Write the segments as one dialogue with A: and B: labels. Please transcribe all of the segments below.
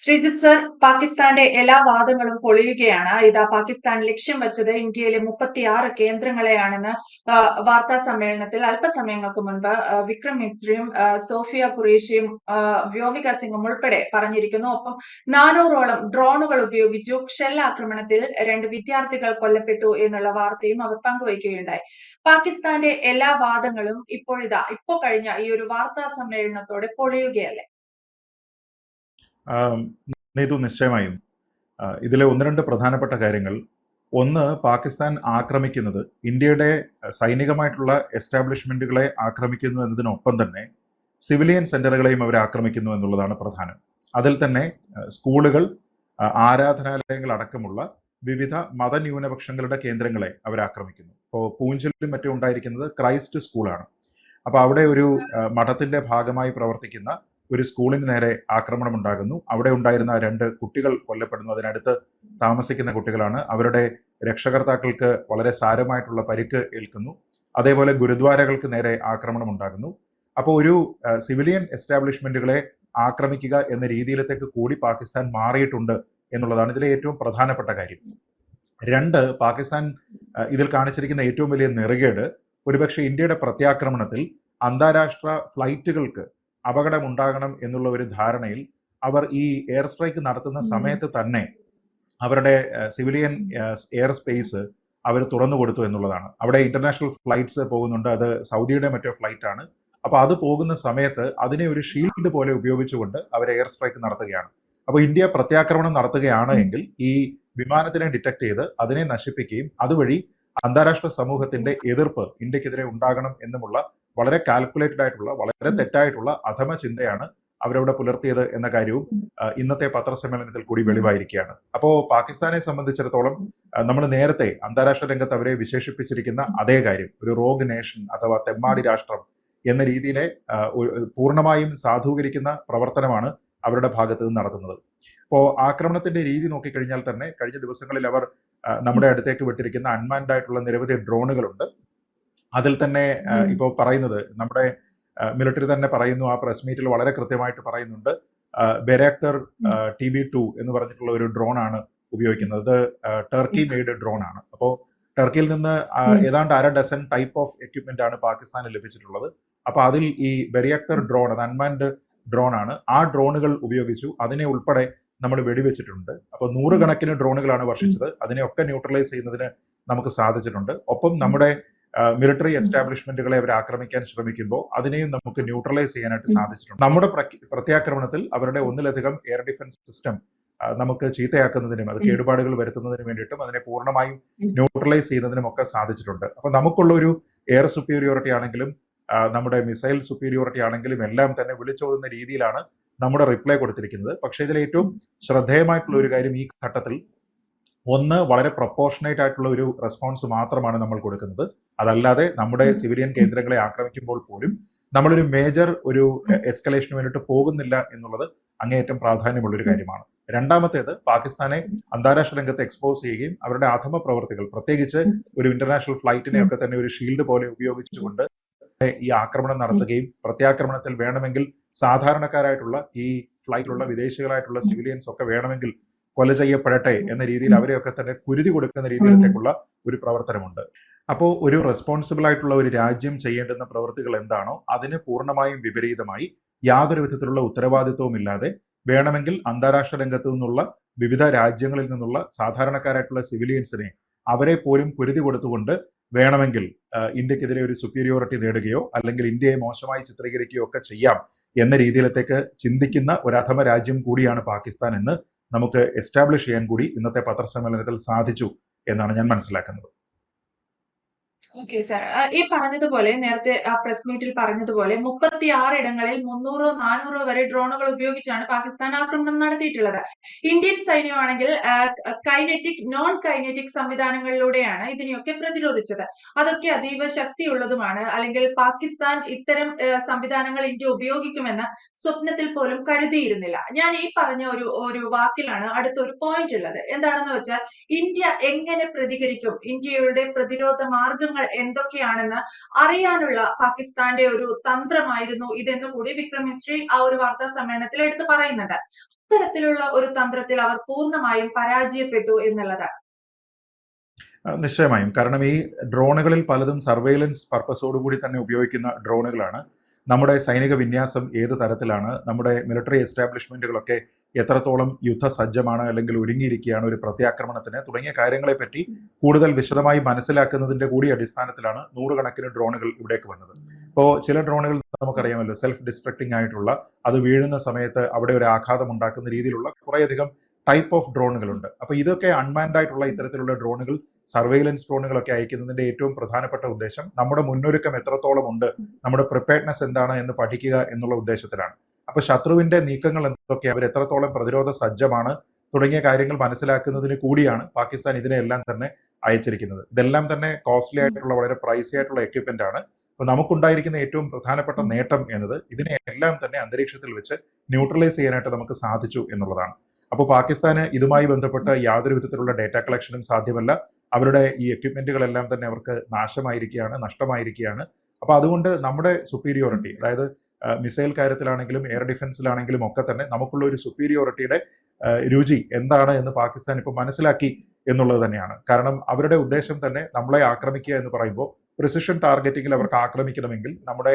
A: Sreejith sir പാകിസ്ഥാന്റെ എല്ലാ വാദങ്ങളും പൊളിയുകയാണ്. ഇതാ പാകിസ്ഥാൻ ലക്ഷ്യം വെച്ചത് ഇന്ത്യയിലെ മുപ്പത്തിയാറ് കേന്ദ്രങ്ങളെയാണെന്ന് വാർത്താ സമ്മേളനത്തിൽ അല്പസമയങ്ങൾക്ക് മുൻപ് വിക്രം മിശ്രയും സോഫിയ ഖുറേഷിയും വ്യോമിക സിംഗും ഉൾപ്പെടെ പറഞ്ഞിരിക്കുന്നു. ഒപ്പം നാനൂറോളം ഡ്രോണുകൾ ഉപയോഗിച്ചു ഷെൽ ആക്രമണത്തിൽ രണ്ട് വിദ്യാർത്ഥികൾ കൊല്ലപ്പെട്ടു എന്നുള്ള വാർത്തയും അവർ പങ്കുവയ്ക്കുകയുണ്ടായി. പാകിസ്ഥാന്റെ എല്ലാ വാദങ്ങളും ഇപ്പോഴിതാ ഇപ്പോ കഴിഞ്ഞ ഈ ഒരു വാർത്താ സമ്മേളനത്തോടെ പൊളിയുകയല്ലേ?
B: നീതു നിശ്ചയമായും. ഇതിലെ ഒന്ന് രണ്ട് പ്രധാനപ്പെട്ട കാര്യങ്ങൾ. ഒന്ന് പാകിസ്ഥാൻ ആക്രമിക്കുന്നത് ഇന്ത്യയുടെ സൈനികമായിട്ടുള്ള എസ്റ്റാബ്ലിഷ്മെന്റുകളെ ആക്രമിക്കുന്നു എന്നതിനൊപ്പം തന്നെ സിവിലിയൻ സെന്ററുകളെയും അവർ ആക്രമിക്കുന്നു എന്നുള്ളതാണ് പ്രധാനം. അതിൽ തന്നെ സ്കൂളുകൾ ആരാധനാലയങ്ങൾ അടക്കമുള്ള വിവിധ മതന്യൂനപക്ഷങ്ങളുടെ കേന്ദ്രങ്ങളെ അവർ ആക്രമിക്കുന്നു. ഇപ്പോൾ പൂഞ്ചിലും മറ്റും ഉണ്ടായിരിക്കുന്നത് ക്രൈസ്റ്റ് സ്കൂളാണ്. അപ്പോൾ അവിടെ ഒരു മഠത്തിന്റെ ഭാഗമായി പ്രവർത്തിക്കുന്ന ഒരു സ്കൂളിന് നേരെ ആക്രമണം ഉണ്ടാകുന്നു അവിടെ ഉണ്ടായിരുന്ന രണ്ട് കുട്ടികൾ കൊല്ലപ്പെടുന്നു. അതിനടുത്ത് താമസിക്കുന്ന കുട്ടികളാണ്. അവരുടെ രക്ഷകർത്താക്കൾക്ക് വളരെ സാരമായിട്ടുള്ള പരിക്ക് ഏൽക്കുന്നു. അതേപോലെ ഗുരുദ്വാരകൾക്ക് നേരെ ആക്രമണം ഉണ്ടാകുന്നു അപ്പോൾ ഒരു സിവിലിയൻ എസ്റ്റാബ്ലിഷ്മെന്റുകളെ ആക്രമിക്കുക എന്ന രീതിയിലത്തേക്ക് കൂടി പാകിസ്ഥാൻ മാറിയിട്ടുണ്ട് എന്നുള്ളതാണ് ഇതിലെ ഏറ്റവും പ്രധാനപ്പെട്ട കാര്യം. രണ്ട് പാകിസ്ഥാൻ ഇതിൽ കാണിച്ചിരിക്കുന്ന ഏറ്റവും വലിയ നെറുകേട് ഒരുപക്ഷെ ഇന്ത്യയുടെ പ്രത്യാക്രമണത്തിൽ അന്താരാഷ്ട്ര ഫ്ലൈറ്റുകൾക്ക് അപകടമുണ്ടാകണം എന്നുള്ള ഒരു ധാരണയിൽ അവർ ഈ എയർ സ്ട്രൈക്ക് നടത്തുന്ന. സമയത്ത് തന്നെ അവരുടെ സിവിലിയൻ എയർ സ്പേസ് അവർ തുറന്നു കൊടുത്തു എന്നുള്ളതാണ്. അവിടെ ഇന്റർനാഷണൽ ഫ്ലൈറ്റ്സ് പോകുന്നുണ്ട്. അത് സൗദിയുടെ മറ്റോ ഫ്ലൈറ്റ് ആണ്. അപ്പൊ അത് പോകുന്ന സമയത്ത് അതിനെ ഒരു ഷീൽഡ് പോലെ ഉപയോഗിച്ചുകൊണ്ട് അവർ എയർ സ്ട്രൈക്ക് നടത്തുകയാണ്. അപ്പോൾ ഇന്ത്യ പ്രത്യാക്രമണം നടത്തുകയാണ് എങ്കിൽ ഈ വിമാനത്തിനെ ഡിറ്റക്ട് ചെയ്ത് അതിനെ നശിപ്പിക്കുകയും അതുവഴി അന്താരാഷ്ട്ര സമൂഹത്തിന്റെ എതിർപ്പ് ഇന്ത്യക്കെതിരെ ഉണ്ടാകണം എന്നുമുള്ള വളരെ കാൽക്കുലേറ്റഡ് ആയിട്ടുള്ള വളരെ തെറ്റായിട്ടുള്ള അധമ ചിന്തയാണ് അവരവിടെ പുലർത്തിയത് എന്ന കാര്യവും ഇന്നത്തെ പത്രസമ്മേളനത്തിൽ കൂടി വെളിവായിരിക്കുകയാണ്. അപ്പോ പാകിസ്ഥാനെ സംബന്ധിച്ചിടത്തോളം നമ്മൾ നേരത്തെ അന്താരാഷ്ട്ര രംഗത്ത് അവരെ വിശേഷിപ്പിച്ചിരിക്കുന്ന അതേ കാര്യം ഒരു റോഗ് നേഷൻ അഥവാ തെമ്മാടി രാഷ്ട്രം എന്ന രീതിയിലെ പൂർണമായും സാധൂകരിക്കുന്ന പ്രവർത്തനമാണ് അവരുടെ ഭാഗത്ത് നിന്ന് നടത്തുന്നത്. അപ്പോൾ ആക്രമണത്തിന്റെ രീതി നോക്കിക്കഴിഞ്ഞാൽ തന്നെ കഴിഞ്ഞ ദിവസങ്ങളിൽ അവർ നമ്മുടെ അടുത്തേക്ക് വിട്ടിരിക്കുന്ന അൺമാൻഡ് ആയിട്ടുള്ള നിരവധി ഡ്രോണുകളുണ്ട് അതിൽ തന്നെ. ഇപ്പോൾ പറയുന്നത് നമ്മുടെ മിലിറ്ററി തന്നെ പറയുന്നു ആ പ്രസ് മീറ്റിൽ വളരെ കൃത്യമായിട്ട് പറയുന്നുണ്ട് ബെരാക്തർ ടി ബി ടു എന്ന് പറഞ്ഞിട്ടുള്ള ഒരു ഡ്രോൺ ആണ് ഉപയോഗിക്കുന്നത്. അത് ടർക്കി മെയ്ഡ് ഡ്രോൺ ആണ് അപ്പോൾ ടർക്കിയിൽ നിന്ന്. ഏതാണ്ട് അര ഡസൻ ടൈപ്പ് ഓഫ് എക്യുപ്മെന്റ് ആണ് പാകിസ്ഥാന് ലഭിച്ചിട്ടുള്ളത്. അപ്പൊ അതിൽ ഈ ബെരിയാക്തർ ഡ്രോൺ അത് അൺമാൻഡ് ഡ്രോൺ ആണ് ആ ഡ്രോണുകൾ ഉപയോഗിച്ചു അതിനെ ഉൾപ്പെടെ നമ്മൾ വെടിവെച്ചിട്ടുണ്ട്. അപ്പൊ നൂറുകണക്കിന് ഡ്രോണുകളാണ് വർഷിച്ചത്. അതിനെയൊക്കെ ന്യൂട്രലൈസ് ചെയ്യുന്നതിന് നമുക്ക് സാധിച്ചിട്ടുണ്ട്. ഒപ്പം നമ്മുടെ മിലിറ്ററി എസ്റ്റാബ്ലിഷ്മെന്റുകളെ അവർ ആക്രമിക്കാൻ ശ്രമിക്കുമ്പോൾ അതിനെയും നമുക്ക് ന്യൂട്രലൈസ് ചെയ്യാനായിട്ട്. സാധിച്ചിട്ടുണ്ട്. നമ്മുടെ പ്രത്യാക്രമണത്തിൽ അവരുടെ ഒന്നിലധികം എയർ ഡിഫൻസ് സിസ്റ്റം നമുക്ക് ചീത്തയാക്കുന്നതിനും അത് കേടുപാടുകൾ വരുത്തുന്നതിനും വേണ്ടിയിട്ടും അതിനെ
A: പൂർണമായും
B: ന്യൂട്രലൈസ് ചെയ്യുന്നതിനും ഒക്കെ സാധിച്ചിട്ടുണ്ട്. അപ്പൊ നമുക്കുള്ള ഒരു എയർ സുപ്പീരിയോറിറ്റി ആണെങ്കിലും നമ്മുടെ മിസൈൽ സുപ്പീരിയോറിറ്റി ആണെങ്കിലും എല്ലാം തന്നെ വിളിച്ചോതുന്ന രീതിയിലാണ് നമ്മുടെ റിപ്ലൈ കൊടുത്തിരിക്കുന്നത്. പക്ഷേ ഇതിൽ ഏറ്റവും ശ്രദ്ധേയമായിട്ടുള്ള ഒരു കാര്യം ഈ ഘട്ടത്തിൽ ഒന്ന് വളരെ പ്രൊപ്പോർഷനേറ്റ് ആയിട്ടുള്ള ഒരു റെസ്പോൺസ് മാത്രമാണ് നമ്മൾ കൊടുക്കുന്നത്. അതല്ലാതെ നമ്മുടെ. സിവിലിയൻ കേന്ദ്രങ്ങളെ ആക്രമിക്കുമ്പോൾ പോലും നമ്മളൊരു മേജർ ഒരു എസ്കലേഷന് വേണ്ടിയിട്ട് പോകുന്നില്ല എന്നുള്ളത് അങ്ങേയറ്റം പ്രാധാന്യമുള്ളൊരു കാര്യമാണ്. രണ്ടാമത്തേത് പാകിസ്ഥാനെ അന്താരാഷ്ട്ര രംഗത്ത് എക്സ്പോസ് ചെയ്യുകയും അവരുടെ അധമ പ്രവർത്തികൾ പ്രത്യേകിച്ച് ഒരു ഇന്റർനാഷണൽ ഫ്ലൈറ്റിനെ ഒക്കെ തന്നെ ഒരു ഷീൽഡ് പോലെ ഉപയോഗിച്ചുകൊണ്ട് ഈ ആക്രമണം നടത്തുകയും പ്രത്യാക്രമണത്തിൽ വേണമെങ്കിൽ സാധാരണക്കാരായിട്ടുള്ള ഈ ഫ്ലൈറ്റിലുള്ള വിദേശികളായിട്ടുള്ള സിവിലിയൻസ് ഒക്കെ വേണമെങ്കിൽ കൊല ചെയ്യപ്പെടട്ടെ എന്ന രീതിയിൽ അവരെയൊക്കെ തന്നെ കുരുതി കൊടുക്കുന്ന രീതിയിലത്തേക്കുള്ള ഒരു പ്രവർത്തനമുണ്ട്. അപ്പോൾ ഒരു റെസ്പോൺസിബിൾ ആയിട്ടുള്ള ഒരു രാജ്യം ചെയ്യേണ്ടുന്ന പ്രവൃത്തികൾ എന്താണോ അതിന് പൂർണമായും വിപരീതമായി യാതൊരു വിധത്തിലുള്ള ഉത്തരവാദിത്വവും ഇല്ലാതെ വേണമെങ്കിൽ അന്താരാഷ്ട്ര രംഗത്തു നിന്നുള്ള വിവിധ രാജ്യങ്ങളിൽ നിന്നുള്ള സാധാരണക്കാരായിട്ടുള്ള സിവിലിയൻസിനെ അവരെ പോലും കുരുതി കൊടുത്തുകൊണ്ട് വേണമെങ്കിൽ ഇന്ത്യക്കെതിരെ ഒരു സുപ്പീരിയോറിറ്റി നേടുകയോ അല്ലെങ്കിൽ ഇന്ത്യയെ മോശമായി ചിത്രീകരിക്കുകയോ ഒക്കെ ചെയ്യാം എന്ന രീതിയിലത്തേക്ക് ചിന്തിക്കുന്ന ഒരു അധമ രാജ്യം കൂടിയാണ് പാകിസ്ഥാൻ എന്ന് നമുക്ക് എസ്റ്റാബ്ലിഷ് ചെയ്യാൻ കൂടി ഇന്നത്തെ പത്രസമ്മേളനത്തിൽ സാധിച്ചു എന്നാണ് ഞാൻ മനസ്സിലാക്കുന്നത്.
A: ഓക്കെ സാർ ഈ പറഞ്ഞതുപോലെ നേരത്തെ പ്രസ് മീറ്റിൽ പറഞ്ഞതുപോലെ മുപ്പത്തി ആറ് ഇടങ്ങളിൽ മുന്നൂറോ നാനൂറോ വരെ ഡ്രോണുകൾ ഉപയോഗിച്ചാണ് പാകിസ്ഥാൻ ആക്രമണം നടത്തിയിട്ടുള്ളത്. ഇന്ത്യൻ സൈന്യമാണെങ്കിൽ കൈനറ്റിക് നോൺ കൈനറ്റിക് സംവിധാനങ്ങളിലൂടെയാണ് ഇതിനെയൊക്കെ പ്രതിരോധിച്ചത്. അതൊക്കെ അതീവ ശക്തിയുള്ളതുമാണ്. അല്ലെങ്കിൽ പാകിസ്ഥാൻ ഇത്തരം സംവിധാനങ്ങൾ ഇന്ത്യ ഉപയോഗിക്കുമെന്ന് സ്വപ്നത്തിൽ പോലും കരുതിയിരുന്നില്ല. ഞാൻ ഈ പറഞ്ഞ ഒരു ഒരു വാക്കിലാണ് അടുത്തൊരു പോയിന്റ് ഉള്ളത്. എന്താണെന്ന് വെച്ചാൽ ഇന്ത്യ എങ്ങനെ പ്രതികരിക്കും? ഇന്ത്യയുടെ പ്രതിരോധ മാർഗങ്ങൾ എന്തൊക്കെയാണെന്ന് അറിയാനുള്ള പാകിസ്ഥാന്റെ ഒരു തന്ത്രമായിരുന്നു ഇതെന്ന് കൂടി വിക്രം മിശ്രി ആ ഒരു വാർത്താ സമ്മേളനത്തിൽ എടുത്തു പറയുന്നുണ്ട്. അത്തരത്തിലുള്ള ഒരു തന്ത്രത്തിൽ അവർ പൂർണമായും പരാജയപ്പെട്ടു എന്നുള്ളതാണ്
B: നിശ്ചയമായും. കാരണം ഈ ഡ്രോണുകളിൽ പലതും സർവൈലൻസ് പർപ്പസോടുകൂടി തന്നെ ഉപയോഗിക്കുന്ന ഡ്രോണുകളാണ്. നമ്മുടെ സൈനിക വിന്യാസം ഏത് തരത്തിലാണ്? നമ്മുടെ മിലിറ്ററി എസ്റ്റാബ്ലിഷ്മെന്റുകളൊക്കെ എത്രത്തോളം യുദ്ധസജ്ജമാണ് അല്ലെങ്കിൽ ഒരുങ്ങിയിരിക്കുകയാണ് ഒരു പ്രത്യാക്രമണത്തിന് തുടങ്ങിയ കാര്യങ്ങളെപ്പറ്റി കൂടുതൽ വിശദമായി മനസ്സിലാക്കുന്നതിന്റെ കൂടി അടിസ്ഥാനത്തിലാണ് നൂറുകണക്കിന് ഡ്രോണുകൾ ഇവിടേക്ക് വന്നത്. ഇപ്പോൾ ചില ഡ്രോണുകൾ നമുക്കറിയാമല്ലോ സെൽഫ് ഡിസ്ട്രക്റ്റിംഗ് ആയിട്ടുള്ള അത് വീഴുന്ന സമയത്ത് അവിടെ ഒരു ആഘാതം ഉണ്ടാക്കുന്ന രീതിയിലുള്ള കുറേയധികം ടൈപ്പ് ഓഫ് ഡ്രോണുകളുണ്ട് അപ്പോൾ ഇതൊക്കെ അൺമാൻഡ് ആയിട്ടുള്ള ഇത്തരത്തിലുള്ള ഡ്രോണുകൾ സർവൈലൻസ് ഡ്രോണുകളൊക്കെ അയക്കുന്നതിന്റെ ഏറ്റവും പ്രധാനപ്പെട്ട ഉദ്ദേശം നമ്മുടെ മുന്നൊരുക്കം എത്രത്തോളം ഉണ്ട് നമ്മുടെ പ്രിപ്പയർഡ്നെസ് എന്താണ് എന്ന് പഠിക്കുക എന്നുള്ള ഉദ്ദേശത്തിലാണ്. അപ്പൊ ശത്രുവിന്റെ നീക്കങ്ങൾ എന്തൊക്കെ അവർ എത്രത്തോളം പ്രതിരോധ സജ്ജമാണ് തുടങ്ങിയ കാര്യങ്ങൾ മനസ്സിലാക്കുന്നതിന് കൂടിയാണ് പാകിസ്ഥാൻ ഇതിനെല്ലാം തന്നെ അയച്ചിരിക്കുന്നത്. ഇതെല്ലാം തന്നെ കോസ്റ്റ്ലി ആയിട്ടുള്ള വളരെ പ്രൈസി ആയിട്ടുള്ള എക്യുപ്മെന്റ് ആണ്. അപ്പൊ നമുക്കുണ്ടായിരിക്കുന്ന ഏറ്റവും പ്രധാനപ്പെട്ട നേട്ടം എന്നത് ഇതിനെ എല്ലാം തന്നെ അന്തരീക്ഷത്തിൽ വെച്ച് ന്യൂട്രലൈസ് ചെയ്യാനായിട്ട് നമുക്ക് സാധിച്ചു എന്നുള്ളതാണ്. അപ്പോൾ പാകിസ്ഥാന് ഇതുമായി ബന്ധപ്പെട്ട് യാതൊരു വിധത്തിലുള്ള ഡേറ്റ കളക്ഷനും സാധ്യമല്ല. അവരുടെ ഈ എക്യുപ്മെന്റുകളെല്ലാം തന്നെ അവർക്ക് നാശമായിരിക്കുകയാണ് നഷ്ടമായിരിക്കുകയാണ്. അപ്പോൾ അതുകൊണ്ട് നമ്മുടെ സുപ്പീരിയോറിറ്റി അതായത് മിസൈൽ കാര്യത്തിലാണെങ്കിലും എയർ ഡിഫൻസിലാണെങ്കിലും ഒക്കെ തന്നെ നമുക്കുള്ള ഒരു സുപ്പീരിയോറിറ്റിയുടെ രുചി എന്താണ് എന്ന് പാകിസ്ഥാൻ ഇപ്പോൾ മനസ്സിലാക്കി എന്നുള്ളത് തന്നെയാണ്. കാരണം അവരുടെ ഉദ്ദേശം തന്നെ നമ്മളെ ആക്രമിക്കുക എന്ന് പറയുമ്പോൾ പ്രിസിഷൻ ടാർഗറ്റിംഗിൽ അവർക്ക് ആക്രമിക്കണമെങ്കിൽ നമ്മുടെ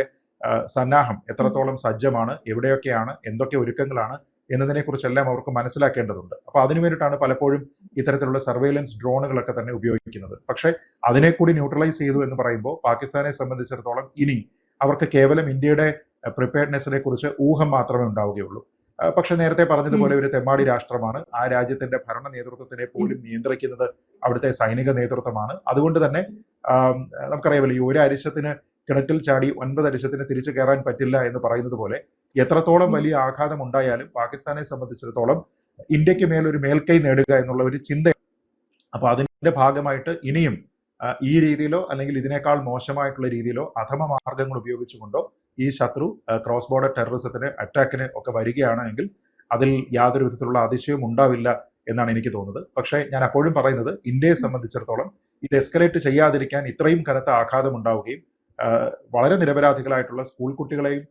B: സന്നാഹം എത്രത്തോളം സജ്ജമാണ് എവിടെയൊക്കെയാണ് എന്തൊക്കെ ഒരുക്കങ്ങളാണ് എന്നതിനെ കുറിച്ചെല്ലാം അവർക്ക് മനസ്സിലാക്കേണ്ടതുണ്ട്. അപ്പോൾ അതിനു വേണ്ടിയിട്ടാണ് പലപ്പോഴും ഇത്തരത്തിലുള്ള സർവൈലൻസ് ഡ്രോണുകളൊക്കെ തന്നെ ഉപയോഗിക്കുന്നത്. പക്ഷേ അതിനെ കൂടി ന്യൂട്രലൈസ് ചെയ്തു എന്ന് പറയുമ്പോൾ പാകിസ്ഥാനെ സംബന്ധിച്ചിടത്തോളം ഇനി അവർക്ക് കേവലം ഇന്ത്യയുടെ പ്രിപ്പയർഡ്നെസ്സിനെ കുറിച്ച് ഊഹം മാത്രമേ ഉണ്ടാവുകയുള്ളൂ. പക്ഷെ നേരത്തെ പറഞ്ഞതുപോലെ ഒരു തെമ്മാടി രാഷ്ട്രമാണ്. ആ രാജ്യത്തിന്റെ ഭരണ നേതൃത്വത്തിനെ പോലും നിയന്ത്രിക്കുന്നത് അവിടുത്തെ സൈനിക നേതൃത്വമാണ്. അതുകൊണ്ട് തന്നെ നമുക്കറിയാമല്ലോ ഈ ഒരു അരിശത്തിന് കിണറ്റിൽ ചാടി ഒൻപത് അരിശത്തിന് തിരിച്ചു കയറാൻ പറ്റില്ല എന്ന് പറയുന്നത് പോലെ എത്രത്തോളം വലിയ ആഘാതം ഉണ്ടായാലും പാകിസ്ഥാനെ സംബന്ധിച്ചിടത്തോളം ഇന്ത്യയ്ക്ക് മേലൊരു ഒരു മേൽക്കൈ നേടുക എന്നുള്ള ഒരു ചിന്ത അപ്പൊ അതിന്റെ ഭാഗമായിട്ട് ഇനിയും ഈ രീതിയിലോ അല്ലെങ്കിൽ ഇതിനേക്കാൾ മോശമായിട്ടുള്ള രീതിയിലോ അധമ മാർഗങ്ങൾ ഉപയോഗിച്ചുകൊണ്ടോ ഈ ശത്രു ക്രോസ് ബോർഡർ ടെററിസത്തിന് അറ്റാക്കിന് ഒക്കെ വരികയാണെങ്കിൽ അതിൽ യാതൊരു വിധത്തിലുള്ള അതിശയവും ഉണ്ടാവില്ല എന്നാണ് എനിക്ക് തോന്നുന്നത്. പക്ഷേ ഞാൻ അപ്പോഴും പറയുന്നത് ഇന്ത്യയെ സംബന്ധിച്ചിടത്തോളം ഇത് എസ്കലേറ്റ് ചെയ്യാതിരിക്കാൻ ഇത്രയും കനത്ത ആഘാതം ഉണ്ടാവുകയും വളരെ നിരപരാധികളായിട്ടുള്ള സ്കൂൾ കുട്ടികളെയും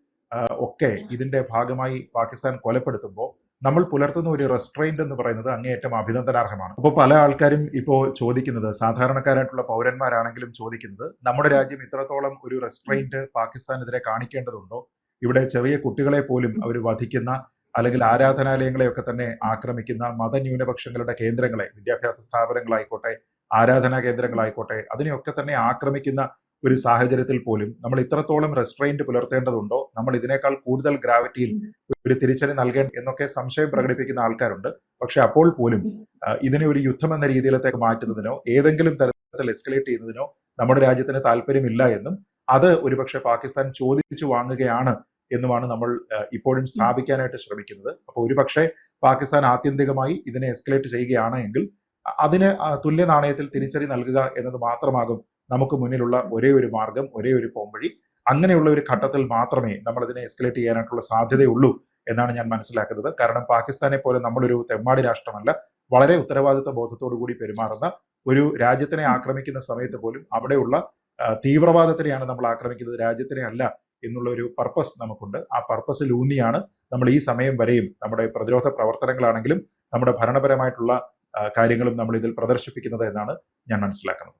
B: ഒക്കെ ഇതിന്റെ ഭാഗമായി പാകിസ്ഥാൻ കൊലപ്പെടുത്തുമ്പോൾ നമ്മൾ പുലർത്തുന്ന ഒരു റെസ്ട്രെയിന്റ് എന്ന് പറയുന്നത് അങ്ങേയറ്റം അഭിനന്ദനാർഹമാണ്. അപ്പോൾ പല ആൾക്കാരും ഇപ്പോൾ ചോദിക്കുന്നത് സാധാരണക്കാരായിട്ടുള്ള പൗരന്മാരാണെങ്കിലും ചോദിക്കുന്നത് നമ്മുടെ രാജ്യം ഇത്രത്തോളം ഒരു റെസ്ട്രെയിന്റ് പാകിസ്ഥാനെതിരെ കാണിക്കേണ്ടതുണ്ടോ? ഇവിടെ ചെറിയ കുട്ടികളെ പോലും അവർ വധിക്കുന്ന അല്ലെങ്കിൽ ആരാധനാലയങ്ങളെയൊക്കെ തന്നെ ആക്രമിക്കുന്ന മതന്യൂനപക്ഷങ്ങളുടെ കേന്ദ്രങ്ങളെ വിദ്യാഭ്യാസ സ്ഥാപനങ്ങളായിക്കോട്ടെ ആരാധനാ കേന്ദ്രങ്ങളായിക്കോട്ടെ അതിനെയൊക്കെ തന്നെ ആക്രമിക്കുന്ന ഒരു സാഹചര്യത്തിൽ പോലും നമ്മൾ ഇത്രത്തോളം റെസ്ട്രെയിന്റ് പുലർത്തേണ്ടതുണ്ടോ? നമ്മൾ ഇതിനേക്കാൾ കൂടുതൽ ഗ്രാവിറ്റിയിൽ ഒരു തിരിച്ചടി നൽകേണ്ട എന്നൊക്കെ സംശയം പ്രകടിപ്പിക്കുന്ന ആൾക്കാരുണ്ട്. പക്ഷെ അപ്പോൾ പോലും ഇതിനെ ഒരു യുദ്ധം എന്ന രീതിയിലത്തേക്ക് മാറ്റുന്നതിനോ ഏതെങ്കിലും തരത്തിൽ എസ്കലേറ്റ് ചെയ്യുന്നതിനോ നമ്മുടെ രാജ്യത്തിന് താല്പര്യമില്ല എന്നും അത് ഒരുപക്ഷെ പാകിസ്ഥാൻ ചോദിച്ചു വാങ്ങുകയാണ് എന്നുമാണ് നമ്മൾ ഇപ്പോഴും സ്ഥാപിക്കാനായിട്ട് ശ്രമിക്കുന്നത്. അപ്പോൾ ഒരുപക്ഷെ പാകിസ്ഥാൻ ആത്യന്തികമായി ഇതിനെ എസ്കലേറ്റ് ചെയ്യുകയാണ് എങ്കിൽ അതിന് തുല്യ നാണയത്തിൽ തിരിച്ചടി നൽകുക എന്നത് മാത്രമാകും നമുക്ക് മുന്നിലുള്ള ഒരേ ഒരു മാർഗം ഒരേ ഒരു പോംവഴി അങ്ങനെയുള്ള ഒരു ഘട്ടത്തിൽ മാത്രമേ നമ്മൾ ഇതിനെ എസ്കലേറ്റ് ചെയ്യാനായിട്ടുള്ള സാധ്യതയുള്ളൂ എന്നാണ് ഞാൻ മനസ്സിലാക്കുന്നത്. കാരണം പാകിസ്ഥാനെ പോലെ നമ്മളൊരു തെമ്മാടി രാഷ്ട്രമല്ല. വളരെ ഉത്തരവാദിത്ത ബോധത്തോടു കൂടി പെരുമാറുന്ന ഒരു രാജ്യത്തിനെ ആക്രമിക്കുന്ന സമയത്ത് പോലും അവിടെയുള്ള തീവ്രവാദത്തിനെയാണ് നമ്മൾ ആക്രമിക്കുന്നത്. രാജ്യത്തിനെ അല്ല എന്നുള്ള ഒരു പർപ്പസ് നമുക്കുണ്ട്. ആ പർപ്പസിൽ ഊന്നിയാണ് നമ്മൾ ഈ സമയം വരെയും നമ്മുടെ പ്രതിരോധ പ്രവർത്തനങ്ങളാണെങ്കിലും നമ്മുടെ ഭരണപരമായിട്ടുള്ള കാര്യങ്ങളും നമ്മൾ ഇതിൽ പ്രദർശിപ്പിക്കുന്നത് എന്നാണ് ഞാൻ മനസ്സിലാക്കുന്നത്.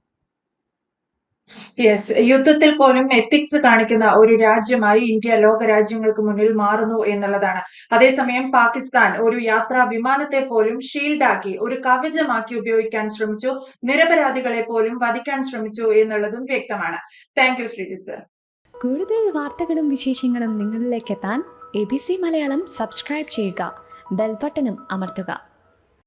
A: യെസ് യുദ്ധത്തിൽ പോലും എത്തിക്സ് കാണിക്കുന്ന ഒരു രാജ്യമായി ഇന്ത്യ ലോക രാജ്യങ്ങൾക്ക് മുന്നിൽ മാറുന്നു എന്നുള്ളതാണ്. അതേസമയം പാകിസ്ഥാൻ ഒരു യാത്രാ വിമാനത്തെ പോലും ഷീൽഡാക്കി ഒരു കവചമാക്കി ഉപയോഗിക്കാൻ ശ്രമിച്ചു നിരപരാധികളെ പോലും വധിക്കാൻ ശ്രമിച്ചു എന്നുള്ളതും വ്യക്തമാണ്. താങ്ക് യു ശ്രീജിത്ത് സർ
C: കൂടുതൽ വാർത്തകളും വിശേഷങ്ങളും നിങ്ങളിലേക്ക് എത്താൻ A B C Malayalam subscribe ചെയ്യുക ബെൽബട്ടനും അമർത്തുക.